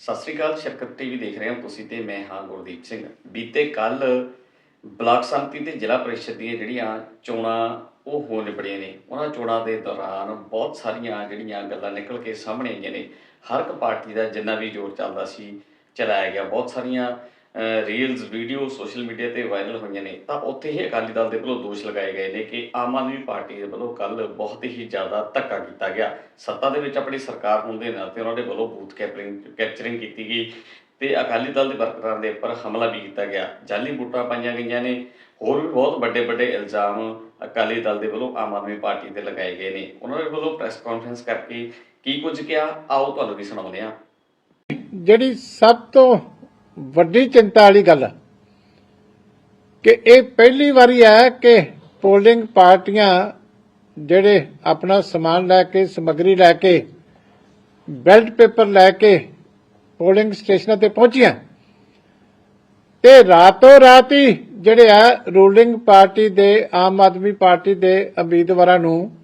ਸਤਿ ਸ੍ਰੀ ਅਕਾਲ, ਸ਼ਰਕਤ TV ਦੇਖ ਰਹੇ ਹੋ ਤੁਸੀਂ ਤੇ ਮੈਂ ਹਾਂ ਗੁਰਦੀਪ ਸਿੰਘ। ਬੀਤੇ ਕੱਲ ਬਲਾਕ ਸੰਮਤੀ ਤੇ ਜ਼ਿਲ੍ਹਾ ਪਰਿਸ਼ਦ ਦੀਆਂ ਜਿਹੜੀਆਂ ਚੋਣਾਂ, ਉਹ ਹੋ ਨਿਬੜੀਆਂ ਨੇ। ਉਹਨਾਂ ਚੋਣਾਂ ਦੇ ਦੌਰਾਨ ਬਹੁਤ ਸਾਰੀਆਂ ਜਿਹੜੀਆਂ ਗੱਲਾਂ ਨਿਕਲ ਕੇ ਸਾਹਮਣੇ ਆਈਆਂ ਨੇ। ਹਰ ਇੱਕ ਪਾਰਟੀ ਦਾ ਜਿੰਨਾ ਵੀ ਜ਼ੋਰ ਚੱਲਦਾ ਸੀ, ਚਲਾਇਆ ਗਿਆ। ਬਹੁਤ ਸਾਰੀਆਂ ਰੀਲਸ ਵੀਡੀਓ ਸੋਸ਼ਲ ਮੀਡੀਆ ਤੇ ਵਾਇਰਲ ਹੋਈਆਂ ਨੇ, ਤਾਂ ਉੱਥੇ ਹੀ ਅਕਾਲੀ ਦਲ ਦੇ ਵੱਲੋਂ ਦੋਸ਼ ਲਗਾਏ ਗਏ ਨੇ ਕਿ ਆਮ ਆਦਮੀ ਪਾਰਟੀ ਦੇ ਵੱਲੋਂ ਕੱਲ ਬਹੁਤ ਹੀ ਜ਼ਿਆਦਾ ਧੱਕਾ ਕੀਤਾ ਗਿਆ। ਸੱਤਾ ਦੇ ਵਿੱਚ ਆਪਣੀ ਸਰਕਾਰ ਹੋਣ ਦੇ ਨਾਤੇ ਉਹਨਾਂ ਦੇ ਵੱਲੋਂ ਬੂਥ ਕੈਪਰਿੰਗ ਕੈਪਚਰਿੰਗ ਕੀਤੀ ਗਈ ਤੇ ਅਕਾਲੀ ਦਲ ਦੇ ਵਰਕਰਾਂ ਦੇ ਉੱਪਰ ਹਮਲਾ ਵੀ ਕੀਤਾ ਗਿਆ। ਜਾਲੀ ਵੋਟਾਂ ਪਾਈਆਂ ਗਈਆਂ ਨੇ। ਹੋਰ ਵੀ ਬਹੁਤ ਵੱਡੇ ਵੱਡੇ ਇਲਜ਼ਾਮ ਅਕਾਲੀ ਦਲ ਦੇ ਵੱਲੋਂ ਆਮ ਆਦਮੀ ਪਾਰਟੀ ਤੇ ਲਗਾਏ ਗਏ ਨੇ। ਉਹਨਾਂ ਦੇ ਵੱਲੋਂ ਪ੍ਰੈਸ ਕਾਨਫਰੰਸ ਕਰਕੇ ਕੀ ਕੁਝ ਕਿਹਾ? ਆਓ ਤੁਹਾਨੂੰ ਵੀ ਸੁਣਾਉਂਦੇ ਹਾਂ। ਜਿਹੜੀ ਸਭ ਤੋਂ ਵੱਡੀ ਚਿੰਤਾ ਵਾਲੀ ਗੱਲ ਹੈ ਕਿ ਇਹ ਪਹਿਲੀ ਵਾਰੀ ਹੈ ਕਿ ਪੋਲਿੰਗ ਪਾਰਟੀਆਂ ਜਿਹੜੇ ਆਪਣਾ ਸਮਾਨ ਲੈ ਕੇ, ਸਮੱਗਰੀ ਲੈ ਕੇ, ਬੈਲਟ ਪੇਪਰ ਲੈ ਕੇ ਪੋਲਿੰਗ ਸਟੇਸ਼ਨਾਂ ਤੇ ਪਹੁੰਚੀਆਂ। ਤੇ ਰਾਤੋਂ ਰਾਤ ਹੀ ਜਿਹੜੇ ਆ ਰੂਲਿੰਗ ਪਾਰਟੀ ਦੇ, ਆਮ ਆਦਮੀ ਪਾਰਟੀ ਦੇ ਉਮੀਦਵਾਰਾਂ ਨੂੰ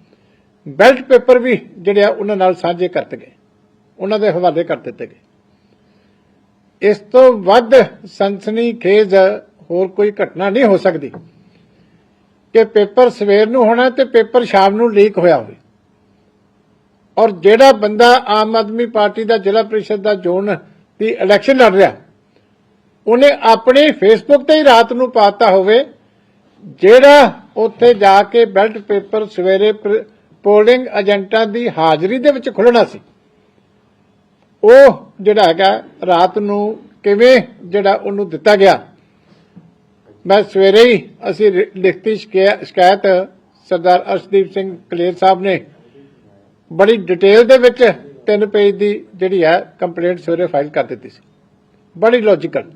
ਬੈਲਟ ਪੇਪਰ ਵੀ ਜਿਹੜੇ ਆ ਉਹਨਾਂ ਨਾਲ ਸਾਂਝੇ ਕਰਤੇ ਗਏ। ਉਹਨਾਂ ਦੇ ਹਵਾਲੇ ਕਰ ਦਿੱਤੇ ਗਏ। ਇਸ ਤੋਂ ਵੱਧ ਸਨਸਨੀਖੇਜ਼ ਹੋਰ ਕੋਈ ਘਟਨਾ ਨਹੀਂ ਹੋ ਸਕਦੀ। ਕਿ ਪੇਪਰ ਸਵੇਰ ਨੂੰ ਹੋਣਾ ਤੇ ਪੇਪਰ ਸ਼ਾਮ ਨੂੰ ਲੀਕ ਹੋਇਆ ਹੋਵੇ। ਔਰ ਜਿਹੜਾ ਬੰਦਾ ਆਮ ਆਦਮੀ ਪਾਰਟੀ ਦਾ ਜ਼ਿਲ੍ਹਾ ਪ੍ਰੀਸ਼ਦ ਦਾ ਜ਼ੋਨ ਦੀ ਇਲੈਕਸ਼ਨ ਲੜ ਰਿਹਾ, ਉਹਨੇ ਆਪਣੇ ਫੇਸਬੁੱਕ ਤੇ ਹੀ ਰਾਤ ਨੂੰ ਪਾਤਾ ਹੋਵੇ, ਜਿਹੜਾ ਉੱਥੇ ਜਾ ਕੇ ਬੈਲਟ ਪੇਪਰ ਸਵੇਰੇ ਪੋਲਿੰਗ ਏਜੰਟਾਂ ਦੀ ਹਾਜ਼ਰੀ ਦੇ ਵਿੱਚ ਖੁੱਲਣਾ ਸੀ। ਉਹ ਜਿਹੜਾ ਹੈਗਾ ਰਾਤ ਨੂੰ ਕਿਵੇਂ ਜਿਹੜਾ ਉਹਨੂੰ ਦਿੱਤਾ ਗਿਆ। ਮੈਂ ਸਵੇਰੇ ਹੀ ਅਸੀਂ ਲਿਖਤੀ ਸ਼ਿਕਾਇਤ ਸਰਦਾਰ ਅਰਸ਼ਦੀਪ ਸਿੰਘ ਕਲੇਰ ਸਾਹਿਬ ਨੇ। ਬੜੀ ਡਿਟੇਲ ਦੇ ਵਿੱਚ ਤਿੰਨ ਪੇਜ ਦੀ ਜਿਹੜੀ ਹੈ ਕੰਪਲੇਂਟ ਸਵੇਰੇ ਫਾਈਲ ਕਰ ਦਿੱਤੀ ਸੀ। ਬੜੀ ਲੌਜੀਕਲ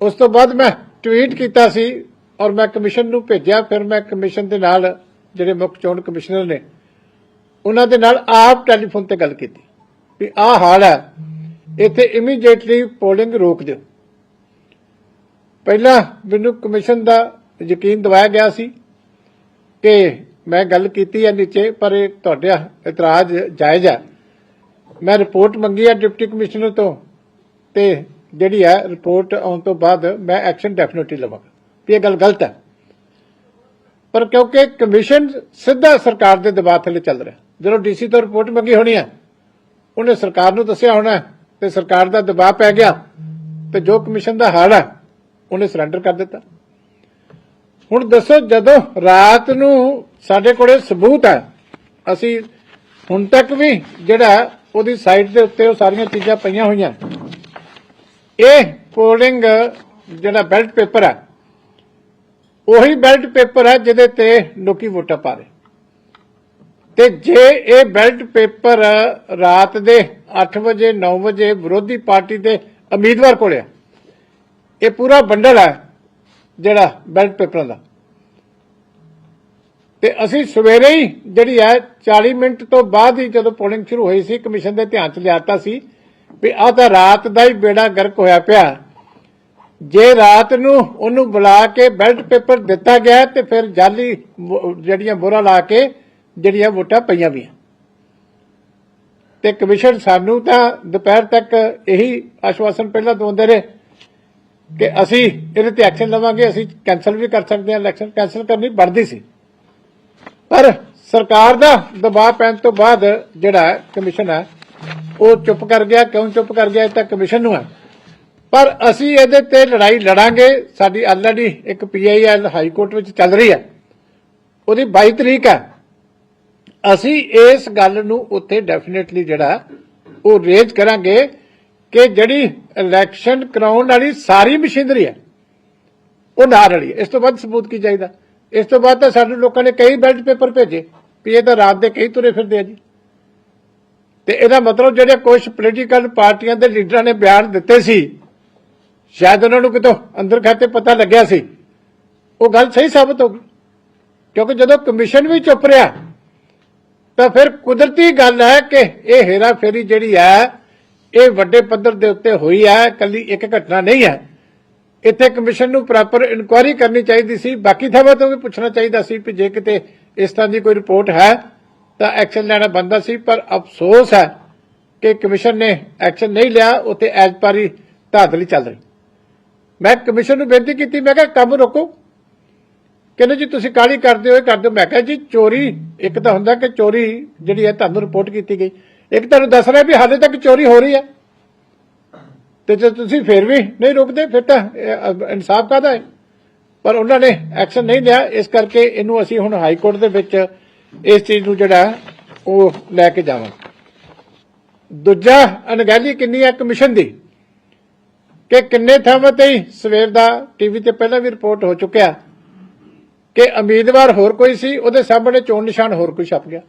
ਉਸ ਤੋਂ ਬਾਅਦ ਮੈਂ ਟਵੀਟ ਕੀਤਾ ਸੀ ਔਰ ਮੈਂ ਕਮਿਸ਼ਨ ਨੂੰ ਭੇਜਿਆ, ਫਿਰ ਮੈਂ ਕਮਿਸ਼ਨ ਦੇ ਨਾਲ ਜਿਹੜੇ ਮੁੱਖ ਚੋਣ ਕਮਿਸ਼ਨਰ ਨੇ, ਉਹਨਾਂ ਦੇ ਨਾਲ ਆਪ ਟੈਲੀਫੋਨ ਤੇ ਗੱਲ ਕੀਤੀ। ਵੀ ਆਹ ਹਾਲ ਹੈ। ਇੱਥੇ ਇਮੀਡੀਏਟਲੀ ਪੋਲਿੰਗ ਰੋਕ ਦਿਓ। ਪਹਿਲਾਂ ਮੈਨੂੰ ਕਮਿਸ਼ਨ ਦਾ ਯਕੀਨ ਦਿਵਾਇਆ ਗਿਆ ਸੀ ਕਿ ਮੈਂ ਗੱਲ ਕੀਤੀ ਹੈ ਨੀਚੇ, ਪਰ ਇਹ ਤੁਹਾਡਾ ਇਤਰਾਜ਼ ਜਾਇਜ਼ ਹੈ। ਮੈਂ ਰਿਪੋਰਟ ਮੰਗੀ ਹੈ ਡਿਪਟੀ ਕਮਿਸ਼ਨਰ ਤੋਂ ਤੇ ਜਿਹੜੀ ਹੈ ਰਿਪੋਰਟ ਆਉਣ ਤੋਂ ਬਾਅਦ ਮੈਂ ਐਕਸ਼ਨ ਡੈਫੀਨਿਟਲੀ ਲਵਾਂਗਾ। ਵੀ ਇਹ ਗੱਲ ਗਲਤ ਹੈ। ਪਰ ਕਿਉਂਕਿ ਕਮਿਸ਼ਨ ਸਿੱਧਾ ਸਰਕਾਰ ਦੇ ਦਬਾਅ ਥੱਲੇ ਚੱਲ ਰਿਹਾ। ਜਦੋਂ ਡੀਸੀ ਤੋਂ ਰਿਪੋਰਟ ਮੰਗੀ ਹੋਣੀ ਹੈ ਉਹਨੇ ਸਰਕਾਰ ਨੂੰ ਦੱਸਿਆ ਹੋਣਾ ਤੇ ਸਰਕਾਰ ਦਾ ਦਬਾਅ ਪੈ ਗਿਆ ਤੇ ਜੋ ਕਮਿਸ਼ਨ ਦਾ ਹਾਲ ਹੈ, ਉਹਨੇ ਸਰੈਂਡਰ ਕਰ ਦਿੱਤਾ। ਹੁਣ ਦੱਸੋ, ਜਦੋਂ ਰਾਤ ਨੂੰ ਸਾਡੇ ਕੋਲੇ ਸਬੂਤ ਹੈ, ਅਸੀਂ ਹੁਣ ਤੱਕ ਵੀ ਜਿਹੜਾ ਉਹਦੀ ਸਾਈਟ ਦੇ ਉੱਤੇ ਉਹ ਸਾਰੀਆਂ ਚੀਜ਼ਾਂ ਪਈਆਂ ਹੋਈਆਂ। ਇਹ ਪੋਲਿੰਗ ਜਿਹੜਾ ਬੈਲਟ ਪੇਪਰ ਹੈ, ਉਹੀ ਬੈਲਟ ਪੇਪਰ ਹੈ ਜਿਹਦੇ ਤੇ ਲੋਕੀ ਵੋਟਾਂ ਪਾ ਰਹੇ। ਤੇ ਜੇ ਇਹ ਬੈਲਟ ਪੇਪਰ ਰਾਤ ਦੇ 8 ਵਜੇ 9 ਵਜੇ ਵਿਰੋਧੀ ਪਾਰਟੀ ਦੇ ਉਮੀਦਵਾਰ ਕੋਲ ਆ, ਇਹ ਪੂਰਾ ਬੰਡਲ ਹੈ ਜਿਹੜਾ ਬੈਲਟ ਪੇਪਰਾਂ ਦਾ। ਤੇ ਅਸੀਂ ਸਵੇਰੇ ਹੀ ਜਿਹੜੀ ਹੈ 40 ਮਿੰਟ ਤੋਂ ਬਾਅਦ ਹੀ ਜਦੋਂ ਪੋਲਿੰਗ ਸ਼ੁਰੂ ਹੋਈ ਸੀ, ਕਮਿਸ਼ਨ ਦੇ ਧਿਆਨ ਚ ਲਿਆਤਾ ਸੀ ਵੀ ਆਹ ਤਾਂ ਰਾਤ ਦਾ ਹੀ ਬੇੜਾ ਗਰਕ ਹੋਇਆ ਪਿਆ। ਜੇ ਰਾਤ ਨੂੰ ਉਹਨੂੰ ਬੁਲਾ ਕੇ ਬੈਲਟ ਪੇਪਰ ਦਿੱਤਾ ਗਿਆ ਤੇ ਫਿਰ ਜਾਲੀ ਜਿਹੜੀਆਂ ਬੋਰਾ ਲਾ ਕੇ ਜਿਹੜੀਆਂ ਵੋਟਾਂ ਪਈਆਂ ਵੀ ਤੇ ਕਮਿਸ਼ਨ ਸਾਨੂੰ ਤਾਂ ਦੁਪਹਿਰ ਤੱਕ ਇਹੀ ਆਸ਼ਵਾਸਨ ਪਹਿਲਾਂ ਦਵਾਉਂਦੇ ਰਹੇ ਕਿ ਅਸੀਂ ਇਹਦੇ ਤੇ ਐਕਸ਼ਨ ਲਵਾਂਗੇ, ਅਸੀਂ ਕੈਨਸਲ ਵੀ ਕਰ ਸਕਦੇ ਹਾਂ ਇਲੈਕਸ਼ਨ ਕੈਨਸਲ ਕਰਨੀ ਬਣਦੀ ਸੀ। ਪਰ ਸਰਕਾਰ ਦਾ ਦਬਾਅ ਪੈਣ ਤੋਂ ਬਾਅਦ ਜਿਹੜਾ ਕਮਿਸ਼ਨ ਹੈ ਉਹ ਚੁੱਪ ਕਰ ਗਿਆ। ਕਿਉਂ ਚੁੱਪ ਕਰ ਗਿਆ, ਇਹ ਤਾਂ ਕਮਿਸ਼ਨ ਨੂੰ ਹੈ ਪਰ ਅਸੀਂ ਇਹਦੇ ਤੇ ਲੜਾਈ ਲੜਾਂਗੇ। ਸਾਡੀ ਆਲਰੇਡੀ ਇੱਕ ਪੀਆਈਐਲ ਹਾਈ ਕੋਰਟ ਵਿੱਚ ਚੱਲ ਰਹੀ ਹੈ ਉਹਦੀ 22 ਤਰੀਕ ਹੈ ਅਸੀਂ ਇਸ ਗੱਲ ਨੂੰ ਉੱਥੇ ਡੈਫੀਨਿਟਲੀ ਜਿਹੜਾ ਉਹ ਰੇਜ਼ ਕਰਾਂਗੇ ਕਿ ਜਿਹੜੀ ਇਲੈਕਸ਼ਨ ਕਰਾਉਣ ਵਾਲੀ ਸਾਰੀ ਮਸ਼ੀਨਰੀ ਹੈ, ਉਹ ਨਾ ਰਲੀ ਇਸ ਤੋਂ ਬਾਅਦ ਸਬੂਤ ਕੀ ਚਾਹੀਦਾ? ਇਸ ਤੋਂ ਬਾਅਦ ਤਾਂ ਸਾਡੇ ਲੋਕਾਂ ਨੇ ਕਈ ਬੈਲਟ ਪੇਪਰ ਭੇਜੇ ਵੀ ਇਹ ਤਾਂ ਰਾਤ ਦੇ ਕਈ ਤੁਰੇ ਫਿਰਦੇ ਆ ਜੀ। ਤੇ ਇਹਦਾ ਮਤਲਬ ਜਿਹੜੇ ਕੁਝ ਪੋਲੀਟੀਕਲ ਪਾਰਟੀਆਂ ਦੇ ਲੀਡਰਾਂ ਨੇ ਬਿਆਨ ਦਿੱਤੇ ਸੀ, ਸ਼ਾਇਦ ਉਹਨਾਂ ਨੂੰ ਕਿਤੋਂ ਅੰਦਰ ਖਾਤੇ ਪਤਾ ਲੱਗਿਆ ਸੀ। ਉਹ ਗੱਲ ਸਹੀ ਸਾਬਤ ਹੋ ਗਈ। ਕਿਉਂਕਿ ਜਦੋਂ ਕਮਿਸ਼ਨ ਵੀ ਚੁੱਪ ਰਿਹਾ ਤਾਂ ਫਿਰ ਕੁਦਰਤੀ ਗੱਲ ਹੈ ਕਿ ਇਹ ਹੇਰਾ ਫੇਰੀ ਜਿਹੜੀ ਹੈ, ਇਹ ਵੱਡੇ ਪੱਧਰ ਦੇ ਉੱਤੇ ਹੋਈ ਹੈ ਕੱਲੀ ਇੱਕ ਘਟਨਾ ਨਹੀਂ ਹੈ। ਇੱਥੇ ਕਮਿਸ਼ਨ ਨੂੰ ਪ੍ਰੋਪਰ ਇਨਕੁਆਇਰੀ ਕਰਨੀ ਚਾਹੀਦੀ ਸੀ। ਬਾਕੀ ਥਾਵਾਂ ਤੋਂ ਵੀ ਪੁੱਛਣਾ ਚਾਹੀਦਾ ਸੀ ਕਿ ਜੇ ਕਿਤੇ ਇਸ ਤਰ੍ਹਾਂ ਦੀ ਕੋਈ ਰਿਪੋਰਟ ਹੈ, ਤਾਂ ਐਕਸ਼ਨ ਲੈਣਾ ਬੰਦਾ ਸੀ, ਪਰ ਅਫਸੋਸ ਹੈ ਕਿ ਕਮਿਸ਼ਨ ਨੇ ਐਕਸ਼ਨ ਨਹੀਂ ਲਿਆ, ਉੱਥੇ ਐਜ ਪਾਰੀ ਧਾਦਲੀ ਚੱਲ ਰਹੀ। ਮੈਂ ਕਮਿਸ਼ਨ ਨੂੰ ਬੇਨਤੀ ਕੀਤੀ, ਮੈਂ ਕਿਹਾ ਕੰਮ ਰੋਕੋ। ਕਹਿੰਦੇ ਜੀ ਤੁਸੀਂ ਕਾਲੀ ਕਰਦੇ ਹੋ ਇਹ ਕਰਦੇ ਹੋ? ਮੈਂ ਕਿਹਾ ਜੀ ਚੋਰੀ ਇੱਕ ਤਾਂ ਹੁੰਦਾ ਕਿ ਚੋਰੀ ਜਿਹੜੀ ਹੈ ਤੁਹਾਨੂੰ ਰਿਪੋਰਟ ਕੀਤੀ ਗਈ। ਇੱਕ ਤੁਹਾਨੂੰ ਦੱਸ ਰਿਹਾ ਵੀ ਹਾਲੇ ਤੱਕ ਚੋਰੀ ਹੋ ਰਹੀ ਹੈ। ਤੇ ਜੇ ਤੁਸੀਂ ਫਿਰ ਵੀ ਨਹੀਂ ਰੁਕਦੇ ਫਿਰ ਤਾਂ ਇਹ, ਅ, ਇਨਸਾਫ ਕਾਹਦਾ ਹੈ? ਪਰ ਉਹਨਾਂ ਨੇ ਐਕਸ਼ਨ ਨਹੀਂ ਲਿਆ। ਇਸ ਕਰਕੇ ਇਹਨੂੰ ਅਸੀਂ ਹੁਣ ਹਾਈ ਕੋਰਟ ਦੇ ਵਿੱਚ ਇਸ ਚੀਜ਼ ਨੂੰ ਜਿਹੜਾ ਉਹ ਲੈ ਕੇ ਜਾਵਾਂਗੇ। ਦੂਜਾ ਅਣਗਹਿਲੀ ਕਿੰਨੀ ਹੈ ਕਮਿਸ਼ਨ ਦੀ? ਕਿ ਕਿੰਨੇ ਥਾਵਾਂ ਤੇ ਹੀ ਸਵੇਰ ਦਾ ਟੀਵੀ ਤੇ ਪਹਿਲਾਂ ਵੀ ਰਿਪੋਰਟ ਹੋ ਚੁੱਕਿਆ। ਕਿ ਉਮੀਦਵਾਰ ਹੋਰ ਕੋਈ ਸੀ, ਉਹਦੇ ਸਾਹਮਣੇ ਚੋਣ ਨਿਸ਼ਾਨ ਹੋਰ ਕੋਈ ਛਪ ਗਿਆ।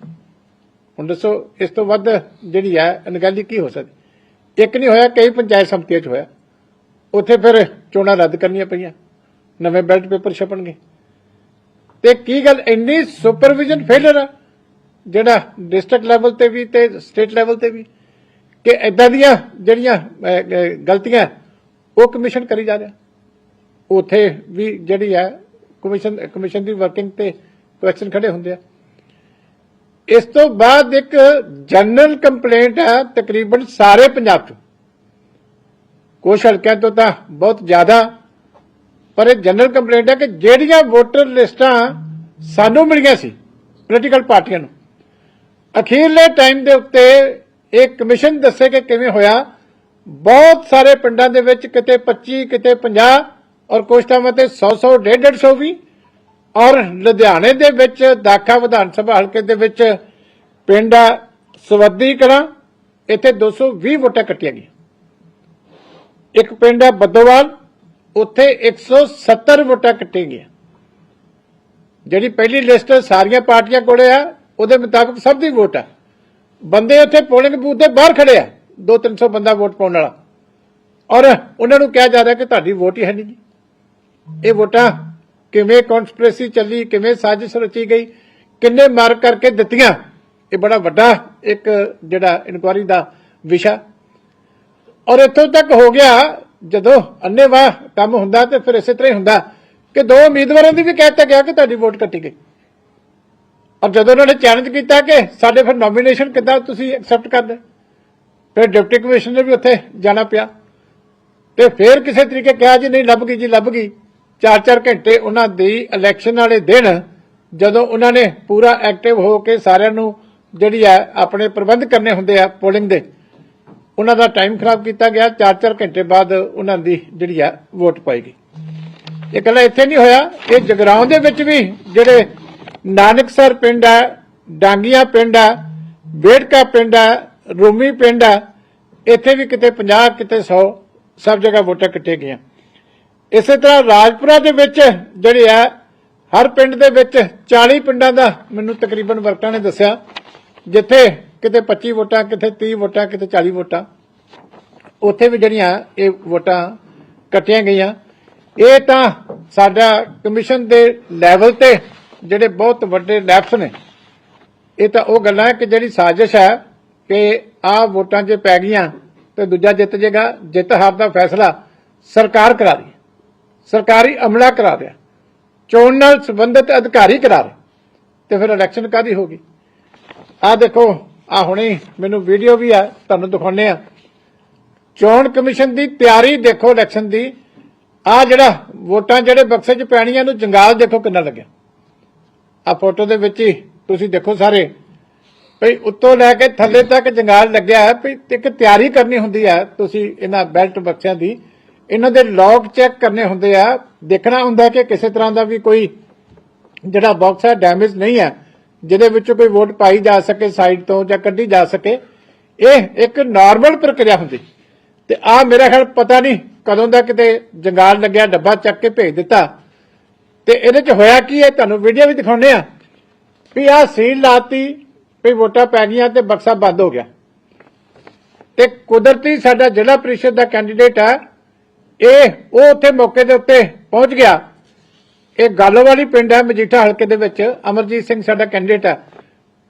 ਹੁਣ ਦੱਸੋ, ਇਸ ਤੋਂ ਵੱਧ ਜਿਹੜੀ ਹੈ, ਅਣਗਹਿਲੀ ਕੀ ਹੋ ਸਕਦੀ? ਇੱਕ ਨਹੀਂ ਹੋਇਆ, ਕਈ ਪੰਚਾਇਤ ਸਮਤੀਆਂ 'ਚ ਹੋਇਆ। ਉੱਥੇ ਫਿਰ ਚੋਣਾਂ ਰੱਦ ਕਰਨੀਆਂ ਪਈਆਂ। ਨਵੇਂ ਬੈਲਟ ਪੇਪਰ ਛਪਣਗੇ। ਤੇ ਕੀ ਗੱਲ, ਇੰਨੀ ਸੁਪਰਵਿਜ਼ਨ ਫੇਲਰ ਆ, ਜਿਹੜਾ ਡਿਸਟ੍ਰਿਕਟ ਲੈਵਲ ਤੇ ਵੀ ਤੇ ਸਟੇਟ ਲੈਵਲ ਤੇ ਵੀ, ਕਿ ਇਦਾਂ ਦੀਆਂ ਜਿਹੜੀਆਂ ਗਲਤੀਆਂ, ਉਹ ਕਮਿਸ਼ਨ ਕਰੀ ਜਾ ਰਿਹਾ। ਉਥੇ ਵੀ ਜਿਹੜੀ ਹੈ ਕਮਿਸ਼ਨ ਕਮਿਸ਼ਨ ਦੀ ਵਰਕਿੰਗ ਤੇ ਕੁਐਸਚਨ ਖੜੇ ਹੁੰਦੇ ਆ। ਇਸ ਤੋਂ ਬਾਅਦ ਇੱਕ ਜਨਰਲ ਕੰਪਲੇਂਟ ਹੈ, ਤਕਰੀਬਨ ਸਾਰੇ ਪੰਜਾਬ 'ਚ। ਕੁਝ ਹਲਕਿਆਂ ਤੋਂ ਤਾਂ ਬਹੁਤ ਜ਼ਿਆਦਾ, ਪਰ ਇਹ ਜਨਰਲ ਕੰਪਲੇਂਟ ਹੈ ਕਿ ਜਿਹੜੀਆਂ ਵੋਟਰ ਲਿਸਟਾਂ ਸਾਨੂੰ ਮਿਲੀਆਂ ਸੀ ਪੋਲੀਟੀਕਲ ਪਾਰਟੀਆਂ ਨੂੰ, ਅਖੀਰਲੇ ਟਾਈਮ ਦੇ ਉੱਤੇ ਇਹ ਕਮਿਸ਼ਨ ਦੱਸੇ ਕਿ ਕਿਵੇਂ ਹੋਇਆ। ਬਹੁਤ ਸਾਰੇ ਪਿੰਡਾਂ ਦੇ ਵਿੱਚ ਕਿਤੇ 25 ਕਿਤੇ 50 ਔਰ ਕੁਝ ਥਾਵਾਂ ਤੇ 100 100 150 ਵੀ। ਔਰ ਲੁਧਿਆਣੇ ਦੇ ਵਿੱਚ ਦਾਖਾ ਵਿਧਾਨ ਸਭਾ ਹਲਕੇ ਦੇ ਵਿੱਚ ਪਿੰਡ ਆ ਸਵੱਦੀ ਕਲਾਂ, ਇੱਥੇ 220 ਵੋਟਾਂ ਕੱਟੀਆਂ ਗਈਆਂ। ਇੱਕ ਪਿੰਡ ਆ ਬੱਦੋਵਾਲ, ਉੱਥੇ 170 ਵੋਟਾਂ ਕੱਟੀਆਂ ਗਈਆਂ। ਜਿਹੜੀ ਪਹਿਲੀ ਲਿਸਟ ਸਾਰੀਆਂ ਪਾਰਟੀਆਂ ਕੋਲੇ ਆ, ਉਹਦੇ ਮੁਤਾਬਕ ਸਭ ਦੀ ਵੋਟ ਆ। ਬੰਦੇ ਉੱਥੇ ਪੋਲਿੰਗ ਬੂਥ ਦੇ ਬਾਹਰ ਖੜੇ ਆ 2-300 ਬੰਦਾ ਵੋਟ ਪਾਉਣ ਵਾਲਾ। ਔਰ ਉਹਨਾਂ ਨੂੰ ਕਿਹਾ ਜਾ ਰਿਹਾ ਕਿ ਤੁਹਾਡੀ ਵੋਟ ਹੀ ਹੈ ਨਹੀਂ। ਜੀ ਇਹ ਵੋਟਾਂ ਕਿਵੇਂ ਕਨਸਪੀਰੇਸੀ ਚੱਲੀ, ਕਿਵੇਂ ਸਾਜ਼ਿਸ਼ ਰਚੀ ਗਈ, ਕਿੰਨੇ ਮਾਰ ਕਰਕੇ ਦਿੱਤੀਆਂ, ਇਹ ਬੜਾ ਵੱਡਾ ਇੱਕ ਜਿਹੜਾ ਇਨਕੁਆਰੀ ਦਾ ਵਿਸ਼ਾ। ਔਰ ਇੱਥੋਂ ਤੱਕ ਹੋ ਗਿਆ, ਜਦੋਂ ਅੰਨੇਵਾਹ ਕੰਮ ਹੁੰਦਾ ਤੇ ਫਿਰ ਇਸੇ ਤਰ੍ਹਾਂ ਹੀ ਹੁੰਦਾ ਕਿ ਦੋ ਉਮੀਦਵਾਰਾਂ ਦੀ ਵੀ ਕਹਿਤਾ ਗਿਆ ਕਿ ਤੁਹਾਡੀ ਵੋਟ ਕੱਟੀ ਗਈ। ਔਰ ਜਦੋਂ ਉਹਨਾਂ ਨੇ ਚੈਲੰਜ ਕੀਤਾ ਕਿ ਸਾਡੇ ਫਿਰ ਨੋਮੀਨੇਸ਼ਨ ਕਿੱਦਾਂ ਤੁਸੀਂ ਐਕਸੈਪਟ ਕਰਦੇ, ਫਿਰ ਡਿਪਟੀ ਕਮਿਸ਼ਨਰ ਵੀ ਉੱਥੇ ਜਾਣਾ ਪਿਆ। ਤੇ ਫਿਰ ਕਿਸੇ ਤਰੀਕੇ ਕਿਹਾ ਜੀ, ਨਹੀਂ, ਲੱਭ ਗਈ ਜੀ, ਲੱਭ ਗਈ। 4-4 ਘੰਟੇ ਉਹਨਾਂ ਦੀ ਇਲੈਕਸ਼ਨ ਵਾਲੇ ਦਿਨ ਜਦੋਂ ਉਹਨਾਂ ਨੇ ਪੂਰਾ ਐਕਟਿਵ ਹੋ ਕੇ ਸਾਰਿਆਂ ਨੂੰ ਜਿਹੜੀ ਹੈ ਆਪਣੇ ਪ੍ਰਬੰਧ ਕਰਨੇ ਹੁੰਦੇ ਆ ਪੋਲਿੰਗ ਦੇ, ਉਹਨਾਂ ਦਾ ਟਾਈਮ ਖਰਾਬ ਕੀਤਾ ਗਿਆ 4-4 ਘੰਟੇ ਬਾਅਦ ਉਹਨਾਂ ਦੀ ਜਿਹੜੀ ਆ ਵੋਟ ਪਾਈ ਗਈ। ਇਹ ਕੱਲਾ ਇੱਥੇ ਨਹੀਂ ਹੋਇਆ, ਇਹ ਜਗਰਾਉਂ ਦੇ ਵਿੱਚ ਵੀ ਜਿਹੜੇ ਨਾਨਕਸਰ ਪਿੰਡ ਆ ਡਾਂਗੀਆਂ ਪਿੰਡ ਆ ਵੇੜਕਾ ਪਿੰਡ ਆ ਰੂਮੀ ਪਿੰਡ ਆ ਇੱਥੇ ਵੀ ਕਿਤੇ 50 ਕਿਤੇ 100 ਸਭ ਜਗ੍ਹਾ ਵੋਟਾਂ ਕੱਟੇ ਗਈਆਂ। ਇਸੇ ਤਰ੍ਹਾਂ ਰਾਜਪੁਰਾ ਦੇ ਵਿੱਚ ਜਿਹੜੇ ਹੈ, ਹਰ ਪਿੰਡ ਦੇ ਵਿੱਚ 40 ਪਿੰਡਾਂ ਦਾ ਮੈਨੂੰ ਤਕਰੀਬਨ ਵਰਕਰਾਂ ਨੇ ਦੱਸਿਆ, ਜਿੱਥੇ ਕਿਤੇ 25 ਵੋਟਾਂ, ਕਿਤੇ 30 ਵੋਟਾਂ, ਕਿਤੇ 40 ਵੋਟਾਂ, ਉੱਥੇ ਵੀ ਜਿਹੜੀਆਂ ਇਹ ਵੋਟਾਂ ਕੱਟੀਆਂ ਗਈਆਂ। ਇਹ ਤਾਂ ਸਾਡਾ ਕਮਿਸ਼ਨ ਦੇ ਲੈਵਲ ਤੇ ਜਿਹੜੇ ਬਹੁਤ ਵੱਡੇ ਲੈਪਸ ਨੇ। ਇਹ ਤਾਂ ਉਹ ਗੱਲਾਂ ਕਿ ਜਿਹੜੀ ਸਾਜ਼ਿਸ਼ ਹੈ ਕਿ ਆਹ ਵੋਟਾਂ 'ਚ ਪੈ ਗਈਆਂ ਤੇ ਦੂਜਾ ਜਿੱਤ ਜਾਏਗਾ ਜਿੱਤ ਹਾਰ ਦਾ ਫੈਸਲਾ ਸਰਕਾਰ ਕਰਾ ਰਹੀ ਸਰਕਾਰੀ ਅਮਲਾ ਕਰਾ ਰਿਹਾ ਚੋਣ ਨਾਲ ਸੰਬੰਧਿਤ ਅਧਿਕਾਰੀ ਕਰਾ ਰਹੇ। ਤੇ ਫਿਰ ਇਲੈਕਸ਼ਨ ਕਾਦੀ ਹੋਗੀ ਆ ਦੇਖੋ ਆ ਹੁਣੇ ਮੈਨੂੰ ਵੀਡੀਓ ਵੀ ਆ, ਤੁਹਾਨੂੰ ਦਿਖਾਉਣੇ ਆ ਚੋਣ ਕਮਿਸ਼ਨ ਦੀ ਤਿਆਰੀ ਦੇਖੋ ਇਲੈਕਸ਼ਨ ਦੀ। ਆ ਜਿਹੜਾ ਵੋਟਾਂ ਜਿਹੜੇ ਬਕਸੇ 'ਚ ਪੈਣੀਆਂ ਨੂੰ ਜੰਗਾਲ ਦੇਖੋ ਕਿੰਨਾ ਲੱਗਿਆ। ਆ ਫੋਟੋ ਦੇ ਵਿੱਚ ਹੀ ਤੁਸੀਂ ਦੇਖੋ ਸਾਰੇ। ਭਈ ਉੱਤੋਂ ਲੈ ਕੇ ਥੱਲੇ ਤੱਕ ਜੰਗਾਲ ਲੱਗਿਆ ਹੈ, ਭਈ ਇੱਕ ਤਿਆਰੀ ਕਰਨੀ ਹੁੰਦੀ ਹੈ। ਤੁਸੀਂ ਇਹਨਾਂ ਬੈਲਟ ਬਕਸਿਆਂ ਦੀ ਇਹਨਾਂ ਦੇ ਲੌਕ ਚੈੱਕ ਕਰਨੇ ਹੁੰਦੇ ਆ। ਦੇਖਣਾ ਹੁੰਦਾ ਕਿ ਕਿਸੇ ਤਰ੍ਹਾਂ ਦਾ ਵੀ ਕੋਈ ਜਿਹੜਾ ਬਾਕਸ ਹੈ ਡੈਮੇਜ ਨਹੀਂ ਹੈ, ਜਿਹਦੇ ਵਿੱਚੋਂ ਕੋਈ ਵੋਟ ਪਾਈ ਜਾ ਸਕੇ ਸਾਈਡ ਤੋਂ ਜਾਂ ਕੱਢੀ ਜਾ ਸਕੇ। ਇਹ ਇੱਕ ਨਾਰਮਲ ਪ੍ਰਕਿਰਿਆ ਹੁੰਦੀ। ਤੇ ਆ ਮੇਰਾ ਖਿਆਲ ਪਤਾ ਨਹੀਂ ਕਦੋਂ ਦਾ ਕਿਤੇ ਜੰਗਾਲ ਲੱਗਿਆ, ਡੱਬਾ ਚੱਕ ਕੇ ਭੇਜ ਦਿੱਤਾ। ਤੇ ਇਹਦੇ ਚ ਹੋਇਆ ਕੀ ਹੈ? ਤੁਹਾਨੂੰ ਵੀਡੀਓ ਵੀ ਦਿਖਾਉਂਦੇ ਆ ਵੀ ਆ ਸੀਲ ਲਾਤੀ, ਵੀ ਵੋਟਾਂ ਪੈ ਗਈਆਂ ਤੇ ਬਕਸਾ ਬੰਦ ਹੋ ਗਿਆ। ਤੇ ਕੁਦਰਤੀ ਸਾਡਾ ਜ਼ਿਲ੍ਹਾ ਪ੍ਰੀਸ਼ਦ ਦਾ ਕੈਂਡੀਡੇਟ ਹੈ ਇਹ, ਉਹ ਉੱਥੇ ਮੌਕੇ ਦੇ ਉੱਤੇ ਪਹੁੰਚ ਗਿਆ। ਇਹ ਗੱਲ ਵਾਲੀ ਪਿੰਡ ਹੈ ਮਜੀਠਾ ਹਲਕੇ ਦੇ ਵਿੱਚ। ਅਮਰਜੀਤ ਸਿੰਘ ਸਾਡਾ ਕੈਂਡੀਡੇਟ ਹੈ।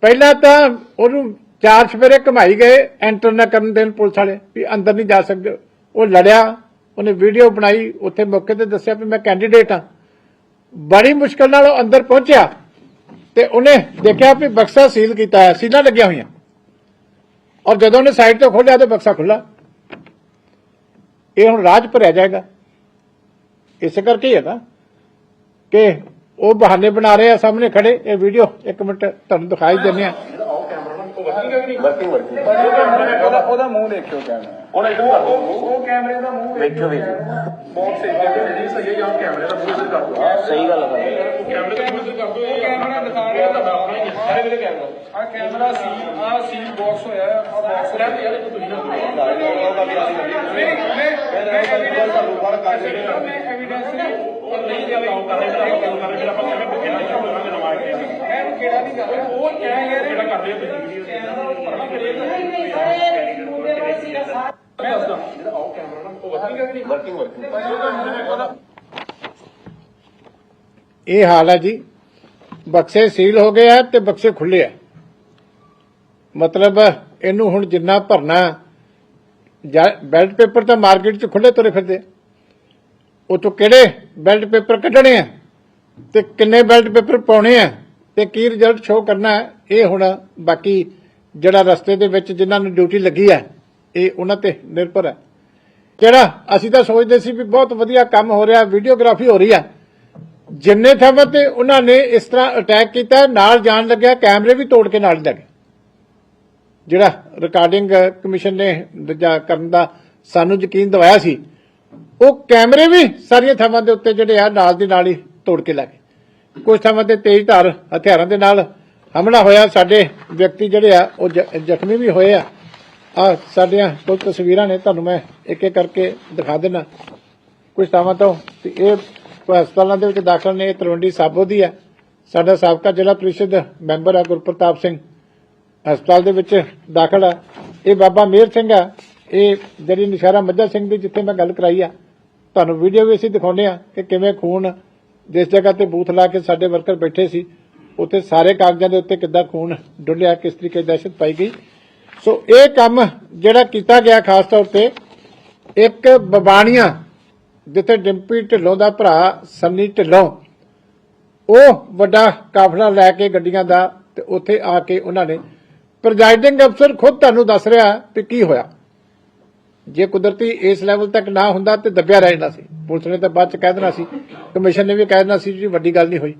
ਪਹਿਲਾਂ ਤਾਂ ਉਹਨੂੰ ਚਾਰ ਸਵੇਰੇ ਘਮਾਈ ਗਏ ਐਂਟਰ ਨਾ ਕਰਨ ਦੇਣ ਪੁਲਿਸ ਵਾਲੇ, ਵੀ ਅੰਦਰ ਨਹੀਂ ਜਾ ਸਕਦੇ। ਉਹ ਲੜਿਆ, ਉਹਨੇ ਵੀਡੀਓ ਬਣਾਈ, ਉੱਥੇ ਮੌਕੇ ਤੇ ਦੱਸਿਆ ਵੀ ਮੈਂ ਕੈਂਡੀਡੇਟ ਹਾਂ। ਬੜੀ ਮੁਸ਼ਕਲ ਨਾਲ ਉਹ ਅੰਦਰ ਪਹੁੰਚਿਆ ਤੇ ਉਹਨੇ ਦੇਖਿਆ ਵੀ ਬਕਸਾ ਸੀਲ ਕੀਤਾ ਹੈ ਸੀਲਾਂ ਲੱਗੀਆਂ ਹੋਈਆਂ। ਔਰ ਜਦੋਂ ਉਹਨੇ ਸਾਈਡ ਤੋਂ ਖੋਲ੍ਹਿਆ ਤੇ ਬਕਸਾ ਖੁੱਲਾ ਇਹ ਹੁਣ ਰਾਜ ਭਰਿਆ ਜਾਏਗਾ। ਇਸੇ ਕਰਕੇ ਹੀ ਹੈ ਨਾ ਕਿ ਉਹ ਬਹਾਨੇ ਬਣਾ ਰਹੇ ਆ ਸਾਹਮਣੇ ਖੜੇ। ਇਹ ਵੀਡੀਓ ਇੱਕ ਮਿੰਟ ਤੁਹਾਨੂੰ ਦਿਖਾਈ ਦਿੰਦੇ ਆ। ਵਰਕਿੰਗ ਵਰਕਿੰਗ ਉਹਦਾ ਉਹਦਾ ਮੂੰਹ ਦੇਖਿਓ ਕੈਮਰਾ ਕਰ ਦਿਓ ਉਹ ਉਹ ਕੈਮਰੇ ਦਾ ਮੂੰਹ ਵੇਖਿਓ ਵੀ ਬਹੁਤ ਸਹੀ ਹੈ ਜੀ ਸਹੀ ਹੈ ਜਾਂ ਕੈਮਰੇ ਦਾ ਮੂੰਹ ਇੱਧਰ ਕਰ ਦਿਓ ਸਹੀ ਗੱਲ ਕਰ ਕੈਮਰੇ ਦਾ ਮੂੰਹ ਇੱਧਰ ਕਰ ਦਿਓ ਇਹ ਕੈਮਰਾ ਦਿਖਾ ਰਿਹਾ ਤੁਹਾਡਾ ਆਪਣਾ ਹੀ ਸਾਰੇ ਮੇਰੇ ਕੈਮਰਾ ਆ ਕੈਮਰਾ ਸੀ ਆ ਸੀ ਬਾਕਸ ਹੋਇਆ ਆ ਬਾਕਸ ਲੈ ਤੇ ਯਾਰ ਤੁਸੀਂ ਨਾ ਨਹੀਂ ਮੈਂ ਮੈਂ ਐਵੀਡੈਂਸ ਤੁਹਾਨੂੰ ਬਾਹਰ ਕਰ ਰਿਹਾ ਮੈਂ ਐਵੀਡੈਂਸ ਨਹੀਂ ਜ਼ਿਆਦਾ ਕੰਮ ਕਰ ਰਹੇ ਕੰਮ ਕਰ ਰਹੇ ਆਪਾਂ ਕਿਵੇਂ ਨਾਲ ਕੰਮ ਕਰਾਂਗੇ ਨਵਾਂ ਕੇ ਮੈਂ ਕਿਹੜਾ ਨਹੀਂ ਕਰ ਰਿਹਾ ਉਹ ਕਿਹਾ ਯਾਰ ਜਿਹੜਾ ਕਰਦੇ ਤੁਸੀਂ ਮੈਂ ਦੱਸਦਾ ਜਿਹੜਾ ਉਹ ਕੈਮਰਾ ਨਾ ਉਹ ਵਰਕਿੰਗ ਵਰਕਿੰਗ ਇਹ ਹਾਲ ਹੈ ਜੀ। ਬਕਸੇ ਸੀਲ ਹੋ ਗਏ ਆ ਤੇ ਬਕਸੇ ਖੁੱਲੇ ਆ। ਮਤਲਬ ਇਹਨੂੰ ਹੁਣ ਜਿੰਨਾ ਭਰਨਾ ਬੈਲਟ ਪੇਪਰ ਤਾਂ ਮਾਰਕੀਟ 'ਚ ਖੁੱਲੇ ਤੁਰੇ ਫਿਰਦੇ ਆ। ਉਹ ਤੋਂ ਕਿਹੜੇ ਬੈਲਟ ਪੇਪਰ ਕੱਢਣੇ ਆ ਤੇ ਕਿੰਨੇ ਬੈਲਟ ਪੇਪਰ ਪਾਉਣੇ ਆ ਤੇ ਕੀ ਰਿਜ਼ਲਟ ਸ਼ੋ ਕਰਨਾ ਇਹ ਹੁਣ ਬਾਕੀ ਜਿਹੜਾ ਰਸਤੇ ਦੇ ਵਿੱਚ ਜਿਨ੍ਹਾਂ ਨੂੰ ਡਿਊਟੀ ਲੱਗੀ ਹੈ, ਇਹ ਉਹਨਾਂ ਤੇ ਨਿਰਭਰ ਹੈ। ਕਿਹੜਾ? ਅਸੀਂ ਤਾਂ ਸੋਚਦੇ ਸੀ ਵੀ ਬਹੁਤ ਵਧੀਆ ਕੰਮ ਹੋ ਰਿਹਾ, ਵੀਡੀਓਗ੍ਰਾਫੀ ਹੋ ਰਹੀ ਆ। ਜਿੰਨੇ ਥਾਵਾਂ ਤੇ ਉਹਨਾਂ ਨੇ ਇਸ ਤਰ੍ਹਾਂ ਅਟੈਕ ਕੀਤਾ, ਨਾਲ ਜਾਣ ਲੱਗਿਆ, ਕੈਮਰੇ ਵੀ ਤੋੜ ਕੇ ਨਾਲ ਲੈ ਗਏ। ਜਿਹੜਾ ਰਿਕਾਰਡਿੰਗ ਕਮਿਸ਼ਨ ਨੇ ਦੂਜਾ ਕਰਨ ਦਾ ਸਾਨੂੰ ਯਕੀਨ ਦਿਵਾਇਆ ਸੀ, ਉਹ ਕੈਮਰੇ ਵੀ ਸਾਰੀਆਂ ਥਾਵਾਂ ਦੇ ਉੱਤੇ ਜਿਹੜੇ ਆ, ਨਾਲ ਦੀ ਨਾਲ ਹੀ ਤੋੜ ਕੇ ਲੈ ਗਏ। ਕੁਝ ਥਾਵਾਂ ਤੇ ਤੇਜ਼ ਧਾਰ ਹਥਿਆਰਾਂ ਦੇ ਨਾਲ ਹਮਲਾ ਹੋਇਆ, ਸਾਡੇ ਵਿਅਕਤੀ ਜਿਹੜੇ ਆ, ਉਹ ਜ਼ਖਮੀ ਵੀ ਹੋਏ ਆ। ਆ ਸਾਡੀਆਂ ਕੁਝ ਤਸਵੀਰਾਂ ਨੇ, ਤੁਹਾਨੂੰ ਮੈਂ ਇੱਕ ਇੱਕ ਕਰਕੇ ਦਿਖਾ ਦੇਣਾ ਕੁਝ ਥਾਵਾਂ ਤੋਂ ਤੇ ਇਹ ਹਸਪਤਾਲਾਂ ਦੇ ਵਿੱਚ ਦਾਖਲ ਨੇ, ਇਹ ਤਲਵੰਡੀ ਸਾਬੋ ਦੀ ਹੈ ਸਾਡਾ ਸਾਬਕਾ ਜ਼ਿਲ੍ਹਾ ਪ੍ਰੀਸ਼ਦ ਮੈਂਬਰ ਆ ਗੁਰਪ੍ਰਤਾਪ ਸਿੰਘ, ਹਸਪਤਾਲ ਦੇ ਵਿੱਚ ਦਾਖਲ ਆ। ਇਹ ਬਾਬਾ ਮੇਰ ਸਿੰਘ ਆ। ਇਹ ਜਿਹੜੀ ਨਿਸ਼ਾਰਾ ਮੱਝਾ ਸਿੰਘ ਦੀ ਜਿੱਥੇ ਮੈਂ ਗੱਲ ਕਰਾਈ ਆ, ਤੁਹਾਨੂੰ ਵੀਡੀਓ ਵੀ ਅਸੀਂ ਦਿਖਾਉਂਦੇ ਆ ਕਿ ਕਿਵੇਂ ਖੂਨ ਜਿਸ ਜਗ੍ਹਾ ਤੇ ਬੂਥ ਲਾ ਕੇ ਸਾਡੇ ਵਰਕਰ ਬੈਠੇ ਸੀ, ਉੱਥੇ ਸਾਰੇ ਕਾਗਜ਼ਾਂ ਦੇ ਉੱਤੇ ਕਿੱਦਾਂ ਖੂਨ ਡੁੱਲਿਆ, ਕਿਸ ਤਰੀਕੇ ਦਹਿਸ਼ਤ ਪਾਈ ਗਈ। ਸੋ ਇਹ ਕੰਮ ਜਿਹੜਾ ਕੀਤਾ ਗਿਆ ਖਾਸ ਤੌਰ ਤੇ, ਇੱਕ ਬਬਾਣੀਆਂ ਜਿੱਥੇ ਡਿੰਪੀ ਢਿੱਲੋਂ ਦਾ ਭਰਾ ਸੰਨੀ ਢਿੱਲੋਂ, ਉਹ ਵੱਡਾ ਕਾਫਲਾ ਲੈ ਕੇ ਗੱਡੀਆਂ ਦਾ ਤੇ ਉੱਥੇ ਆ ਕੇ ਉਹਨਾਂ ਨੇ ਪ੍ਰੈਜ਼ਾਈਡਿੰਗ ਅਫਸਰ ਖੁਦ ਤੁਹਾਨੂੰ ਦੱਸ ਰਿਹਾ ਕਿ ਕੀ ਹੋਇਆ। ਜੇ ਕੁਦਰਤੀ ਇਸ ਲੈਵਲ ਤੱਕ ਨਾ ਹੁੰਦਾ ਤੇ ਦੱਬਿਆ ਰਹਿ ਜਾਂਦਾ ਸੀ। ਪੁਲਿਸ ਨੇ ਤਾਂ ਬਾਅਦ ਚ ਕਹਿ ਦੇਣਾ ਸੀ, ਕਮਿਸ਼ਨ ਨੇ ਵੀ ਕਹਿ ਦੇਣਾ ਸੀ ਜੀ ਵੱਡੀ ਗੱਲ ਨਹੀਂ ਹੋਈ।